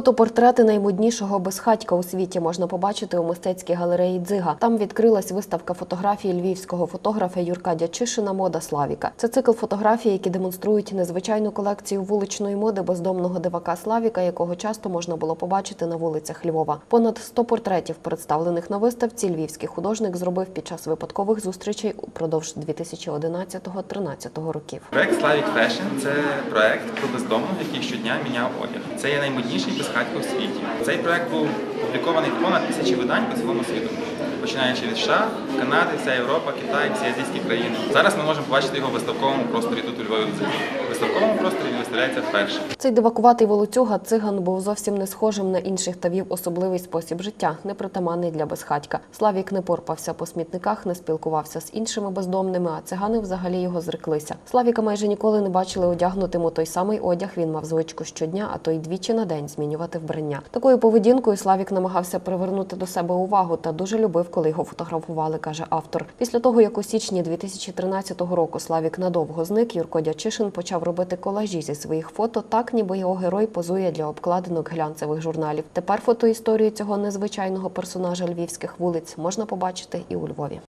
Фотопортрети наймоднішого безхатька у світі можна побачити у мистецькій галереї Дзига. Там відкрилась виставка фотографій львівського фотографа Юрка Дячишина Мода Славіка. Це цикл фотографій, які демонструють незвичайну колекцію вуличної моди бездомного дивака Славіка, якого часто можна було побачити на вулицях Львова. Понад 100 портретів, представлених на виставці, львівський художник зробив під час випадкових зустрічей упродовж 2011-13 років. Проект Slavic Fashion – це проект про бездомного, який щодня міняв одяг. Це є наймодніший безхатько в світі. Цей проект був опублікований в понад тисячі видань по цілому світу, починаючи від США, Канади, вся Європа, Китай, всі азійські країни. Зараз ми можемо побачити його в виставковому просторі тут у Львові. В просторі він виставляється вперше. Цей дивакуватий волоцюга циган був зовсім не схожим на інших та вів особливий спосіб життя, непритаманний для безхатька. Славік не порпався по смітниках, не спілкувався з іншими бездомними, а цигани взагалі його зреклися. Славіка майже ніколи не бачили одягнутим у той самий одяг. Він мав звичку щодня, а то й двічі на день змінювати вбрання. Такою поведінкою Славік намагався привернути до себе увагу та дуже любив, коли його фотографували, каже автор. Після того, як у січні 2013 року Славік надовго зник, Юрко Дячишин почав робити колажі зі своїх фото, так ніби його герой позує для обкладинок глянцевих журналів. Тепер фотоісторію цього незвичайного персонажа львівських вулиць можна побачити і у Львові.